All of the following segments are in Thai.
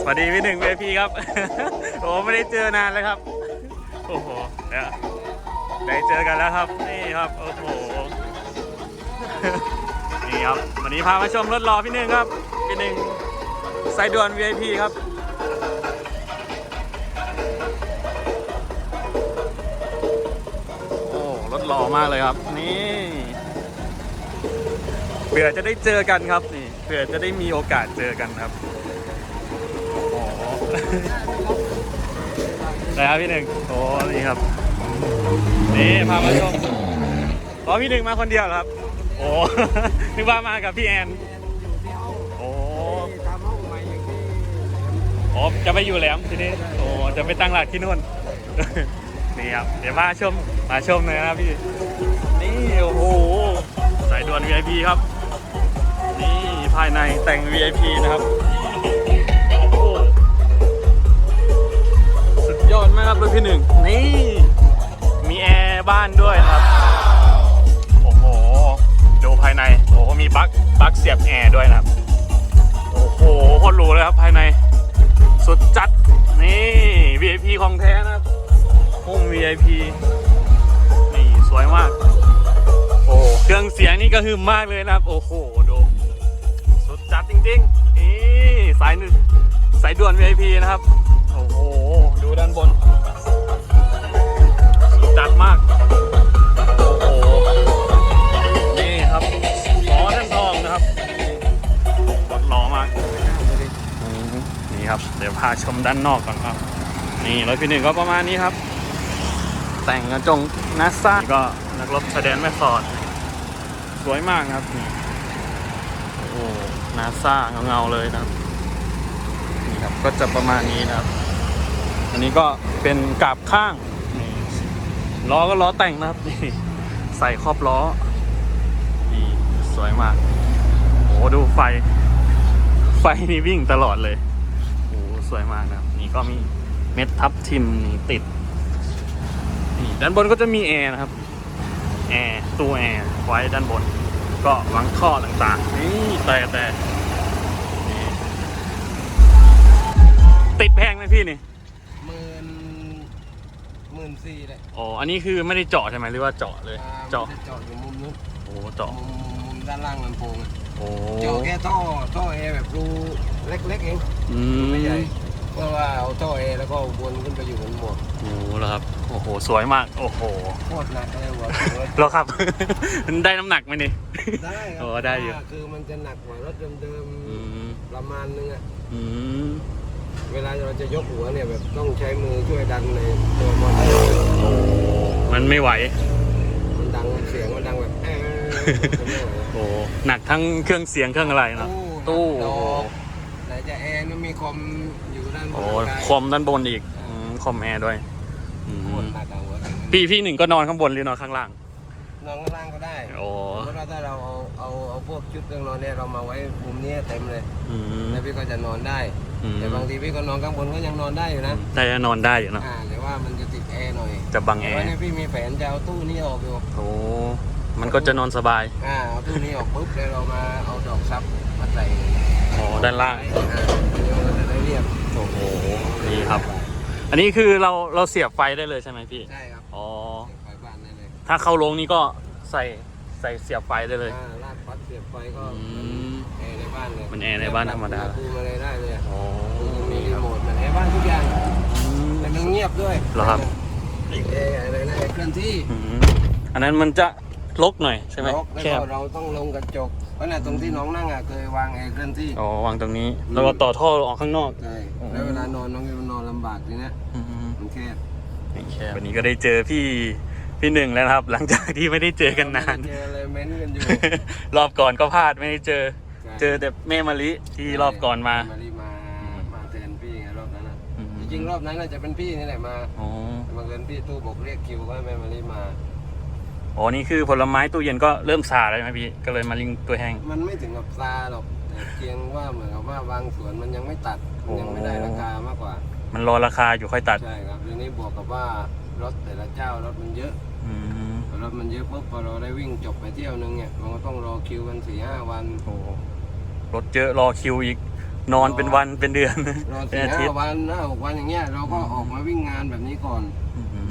สวัสดีพี่หนึ่งเวพีครับ โอ้ไม่ได้เจอนานเลยครับ โอ้โหเนี่ยได้เจอกันแล้วครับ นี่ครับ โอ้โห นี่ครับ วันนี้พามาชมรถรอพี่หนึ่งครับ พี่หนึ่งสายด่วน VIP ครับโอ้รถหล่อมากเลยครับ นี่เผื่อจะได้เจอกันครับนี่เผื่อจะได้มีโอกาสเจอกันครับ นะครับพี่หนึ่งโอ้นี่ครับ นี่พามาชมอ๋อพี่หนึ่งมาคนเดียวเหรอครับ โอ้ นึกว่ามากับพี่แอน โอ้โอ้จะไปอยู่แหลมทีนี้ โอ้ จะไปตั้งหลักที่นู่น นี่ครับ เดี๋ยวมาชม มาชมเลยนะครับพี่ นี่โอ้โห สายด่วน VIP ครับ นี่ภายในแต่ง VIP นะครับ ยอดมากครับรถพี่หนึ่งนี่ มีแอร์บ้านด้วยครับ โอ้โห ดูภายใน โอ้โห มีปลั๊กปลั๊กเสียบแอร์ด้วยนะครับ โอ้โหโคตรหรูเลยครับภายใน สุดจัด นี่ VIP ของแท้นะครับห้อง VIP นี่สวยมาก โอ้ เครื่องเสียงนี่ก็หึมมากเลยนะครับ โอ้โห ดู สุดจัดจริงๆ นี่สายหนึ่งสายด่วน VIP นะครับ ดูด้านบนสุดจัดมาก โอ้โห นี่ครับล้อท่านทองนะครับรถล้อมากอืมนี่ครับ เดี๋ยวพาชมด้านนอกก่อนครับ นี่รถพี่หนึ่งก็ประมาณนี้ครับ แต่งกระจงนัสซ่าก็นักรบชายแดนแม่สอด สวยมากนะครับนี่โอ้นาซ่าเงาๆเลยนะครับนี่ครับ ก็จะประมาณนี้นะครับ อันนี้ก็เป็นกาบข้างนี่ล้อก็ล้อแต่งนะครับนี่ใส่ครอบล้อนี่สวยมากโอ้ดูไฟ ไฟนี่วิ่งตลอดเลยโอ้สวยมากนะครับ นี่ก็มีเม็ดทับทิมนี่ติดนี่ด้านบนก็จะมีแอร์นะครับแอร์ตู้แอร์ไว้ด้านบน ก็วางท่อต่างๆนี่แต่แต่ติดแพงไหมพี่นี่ มื่นสี่เลยอ๋อ อันนี้คือไม่ได้เจาะใช่ไหมหรือว่าเจาะเลยอ่าเจาะมันจะเจาะอยู่มุมนู้นโอ้เจาะ มุมมุมด้านล่างลำโพงอะโอ้เจาะแค่ท่อท่อแอร์แบบรูเล็กๆเองอืไม่ใหญ่มเพราะว่าเอาท่อแอร์แล้วก็วนขึ้นไปอยู่บนหมวกโอ้แล้วครับ โอ้โห สวยมาก โอ้โหโคตรหนักเลยหัวถึงรถ แล้วครับ มันได้น้ำหนักไหมนี่ ได้ครัโอ้ได้อยู่ว่าคือมันจะหนักกว่ารถเดิมอืมๆประมาณนึงอะอืม เวลาเราจะยกหัวเนี่ยแบบต้องใช้มือช่วยดันในตัวมอเตอร์โอ้มันไม่ไหว มันดังเสียงมันดังแบบแอะมันไม่ไหวโอ้หนักทั้งเครื่องเสียงเครื่องอะไรเนาะตู้ดโอ้อโหกไหนจะแอร์นี่มีคอมอยู่ด้านบนโอ้กายคอมด้านบนอีกอืมคอมแอร์ด้วยอืโคมตรหนักเอาหัวถึงพี่พี่หนึ่งก็นอนข้างบนหรือนอนข้างล่าง นอนข้างล่างก็ได้โอ้สมมติว่าถ้าเราเอาเอาเอาพวกชุดเครื่องนอนเนี่ยเรามาไว้มุมนี้เต็มเลยอืมแล้วพี่ก็จะนอนได้ อืม แต่บางทีพี่ก็นอนข้างบนก็ยังนอนได้อยู่นะแต่จะนอนได้อยู่เนอะอ่าแต่ว่ามันจะติดแอร์หน่อยจะบังแอแต่ว่าร์เนี่ยพี่มีแผนจะเอาตู้นี้ออกอยู่โอ้มันก็จะนอนสบายอ่าเอาตู้นี้ออกปุ๊บแล้วเรามาเอาดอกซับมาใส่อ๋อด้านล่างอ่าเดี๋ยวมันจะได้เรียบโอ้โหนี่ครับ อันนี้คือเราเราเสียบไฟได้เลยใช่ไหมพี่ใช่ครับอ๋อเสียบไฟบ้านได้เลยถ้าเข้าโรงนี้ก็ใส่ใส่เสียบไฟได้เลย อ่าลากปลั๊กเสียบไฟก็อืมแอร์ใน บ้านเลยมันแอร์ในบ้านธรรมดาดูมาเลยได้เลยอะอ๋อมีนี่รีครับโมทเหมือนแอร์บ้านทุกอย่างอืมแต่มันเงียบด้วยเหรอครับ แอร์อะไรนะแอร์เคลื่อนที่อืมอันนั้นมันจะลกหน่อยใช่ไหมล็อกแล้วแคบก็เราต้องลงกระจกเพราะน่ะตรงที่น้องนั่งอะเคยวางแอร์เคลื่อนที่อ๋อวางตรงนี้แล้วก็ต่อท่อออกข้างนอกใช่แล้วเวลานอนน้องจะนอนลำบากทีเนี้ยอืมมันแคบไม่แคบวันนี้ก็ได้เจอพี่พี่หนึ่งแล้วนะครับ หลังจากที่ไม่ได้เจอกันนาน เจออะไรเม้นกันอยู่ รอบก่อนก็พลาดไม่ได้เจอใช่ เจอแต่แม่มะลิที่รอบก่อนมา มารีมามาแทนพี่ไงรอบนั้นอะอืม จริงๆรอบนั้นน่ะจะเป็นพี่นี่แหละมาอ๋อแต่บังเอิญพี่ตู้บอกเรียกคิวก็ให้แม่มารีมา อ๋อนี่คือผลไม้ตู้เย็นก็เริ่มซาแล้วใช่ไหมพี่ ก็เลยมาลิงตัวแห้ง มันไม่ถึงกับซาหรอกแต่เพียงว่าเหมือนกับว่าบางสวนมันยังไม่ตัดมันยังไม่ได้ราคามากกว่า มันรอราคาอยู่ค่อยตัด ใช่ครับทีนี้บวกกับว่ารถแต่ละเจ้ารถมันเยอะอืมพอรถมันเยอะปุ๊บพอเราได้วิ่งจบไปเที่ยวนึงเนี่ยมันก็ต้องรอคิวกันสี่ห้าวัน โอ้ รถเยอะรอคิวอีก นอนเป็นวันเป็นเดือนรอเป็นสี่อาทิห้าตย์ วันห้าหกวันอย่างเงี้ยเราก็ออกมาวิ่งงานแบบนี้ก่อน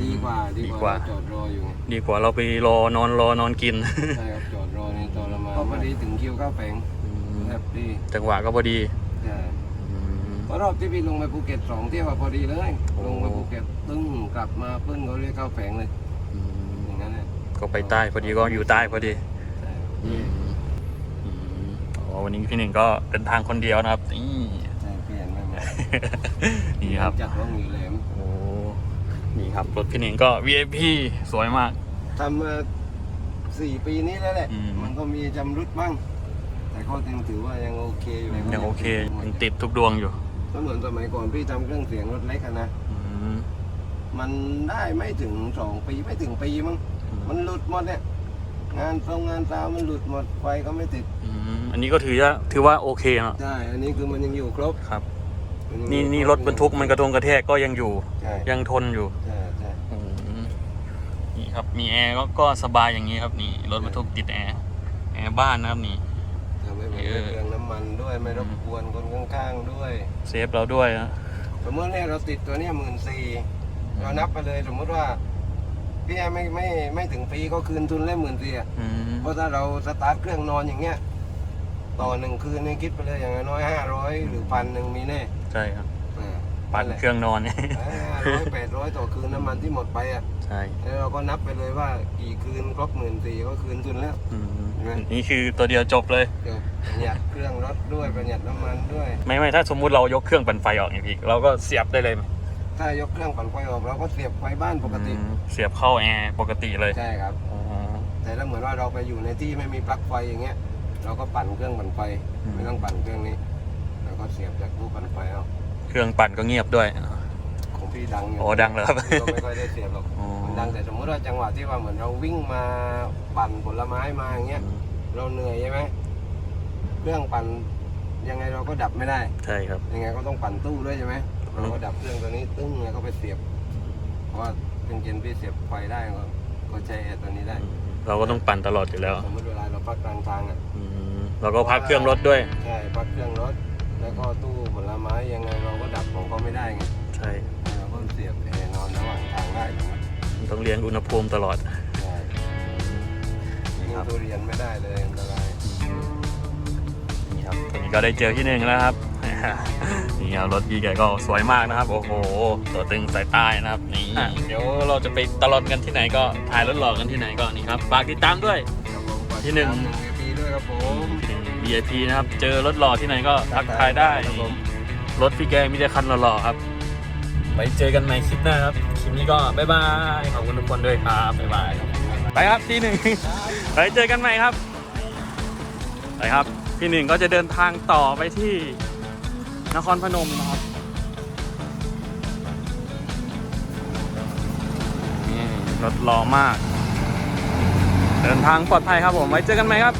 ดีกว่าดีดีกกว่า ว่าจอดรออยู่ไงดีกว่าเราไปรอนอนรอนอนกิน ใช่ครับจอดรอในตอรมานพอดีถึงคิวเข้าแผงแฮปปี้จังหวะก็พอดีใช่เพราะรอบที่พี่ลงไปภูเก็ตสองเที่ยวอะพอดีเลยโอ้ลงไปภูเก็ตตึ้งกลับมาปึ้งเขาเรียกเข้าแผงเลยอย่างนั้นแหละก็ไปใต้พอดีก็อยู่ใต้พอดี ใช่อืมอืมอ๋อ วันนี้พี่หนึ่งก็เดินทางคนเดียวนะครับ นี่ใช่เปลี่ยนไม่หมดนี่ครับจัดว่างอยู่แหลมโอ้นี่ครับรถพี่หนึ่งก็ VIP สวยมากทำมาสี่ปีนี้แล้วแหละอืมมันก็มีจำรุดบ้าง แต่ก็ยังถือว่ายังโอเคอยู่ยังโอเคยังติดทุกดวงอยู่ก็เหมือนสมัยก่อนพี่ทำเครื่องเสียงรถเล็กอะนะอืมมันได้ไม่ถึงสองปีไม่ถึงปีมั้งมันหลุดหมดเนี่ย งานตรงงานตามมันหลุดหมดไฟก็ไม่ติดอืมอันนี้ก็ถือว่าถือว่าโอเคเนาะใช่อันนี้คือมันยังอยู่ครบครับ มัยังนี่อยู่นี่ครถบรรทุกมันกระทงกระแทกก็ยังอยู่ ใช่ยังทนอยู่ใช่ใช่อืมนี่ครับมีแอร์ก็ก็สบายอย่างนี้ครับนี่รถบรรทุกติดแอร์แอร์บ้านนะครับนี่ ทำให้มันเอไม่อเปลืองน้ำมันด้วยไม่รบกวนคนข้างๆด้วย เซฟเราด้วยนะสมมติเนี่ยเราติดตัวเนี้หมื่นสี่เรานับไปเลยสมมติว่า พี่แอไม่ไม่ไม่ถึงปีก็คืนทุนเล่หมื่นสี่อะอืมเพราะถ้าเราสตาร์ทเครื่องนอนอย่างเงี้ย ต่อหนึ่งคืนนี่คิดไปเลยอย่างน้อยห้าร้อยหรือพันหนึ่งมีแน่ใช่ครับอ่าปั่นเครื่องนอนเนี่ยห้าร้อยแปดร้อยต่อคืนน้ำมันที่หมดไปอะใช่แล้วเราก็นับไปเลยว่ากี่คืนครบหมื่นสี่ก็คืนทุนแล้ว อืมเห็นไหมนี่คือตัวเดียวจบเลย เดี๋ยวประหยัดเครื่องรถด้วยประหยัดน้ำมันด้วย ไม่ไม่ถ้าสมมุติเรายกเครื่องปั่นไฟออกเนี่ยพี่เราก็เสียบได้เลยไหม ถ้ายกเครื่องปั่นไฟออกเราก็เสียบไฟบ้านปกติ อืมเสียบเข้าแอร์ปกติเลยใช่ครับ อ๋อ แต่ถ้าเหมือนว่าเราไปอยู่ในที่ไม่มีปลั๊กไฟอย่างเงี้ย เราก็ปั่นเครื่องปั่นไฟอืม ไม่ต้องปั่นเครื่องนี้เราก็เสียบจากตู้ปั่นไฟเอาเครื่องปั่นก็เงียบด้วย ของพี่ดังอยู่โอ้ดังเหรอครับ พี่ก็ไม่ค่อยได้เสียบหรอกอ๋อมันดังแต่สมมติว่าจังหวะที่ว่าเหมือนเราวิ่งมาปั่นผลไม้มาอย่างเงี้ย เราเหนื่อยใช่ไหมเครื่องปั่นยังไงเราก็ดับไม่ได้ ใช่ครับยังไงก็ต้องปั่นตู้ด้วยใช่ไหม เราก็ดับเครื่องตัวนี้ตึ้งแล้วก็ไปเสียบ เพราะว่าเป็นเจนพี่เสียบไฟได้ก็ก็ใช้แอร์ตัวนี้ได้เราก็ต้องปั่นตลอดอยู่แล้วสมมติเวลาเราพักกลางทางอะอืมเราก็พักเครื่องรถด้วย ใช่พักเครื่องรถ แล้วก็ตู้ผลไม้ยังไงเราก็ดับของเขาไม่ได้ไงใช่เราก็เสียบแอร์นอนระหว่างทางได้ถูกไหมต้องเรียนอุณหภูมิตลอดใช่ยิงทุเรียนไม่ได้เลยอันตรายนี่ครับตอนนี้ก็ได้เจอที่หนึ่งแล้วครับ นี่ครับรถพี่แกก็สวยมากนะครับ โอ้โห ตัวตึงสายใต้นะครับนี่เดี๋ยวเราจะไปตลอดกันที่ไหนก็ถ่ายรถหลอกกันที่ไหนก็นี่ครับฝากติดตามด้วยครับผมฝากที่หนึ่งตามหนึ่ง AP ด้วยครับผม VIP นะครับ เจอรถหล่อที่ไหนก็ทักทายได้ครับผม รถพี่แกมีแต่คันหล่อๆครับ ไว้เจอกันใหม่คลิปหน้าครับ คลิปนี้ก็บ๊ายบาย ขอบคุณทุกคนด้วยครับ บ๊ายบาย ไปครับที่หนึ่งไปเจอกันใหม่ครับ ไปครับ พี่หนึ่งก็จะเดินทางต่อไปที่ นครพนมนะครับนี่รถหล่อมาก เดินทางปลอดภัยครับผม ไว้เจอกันไหมครับ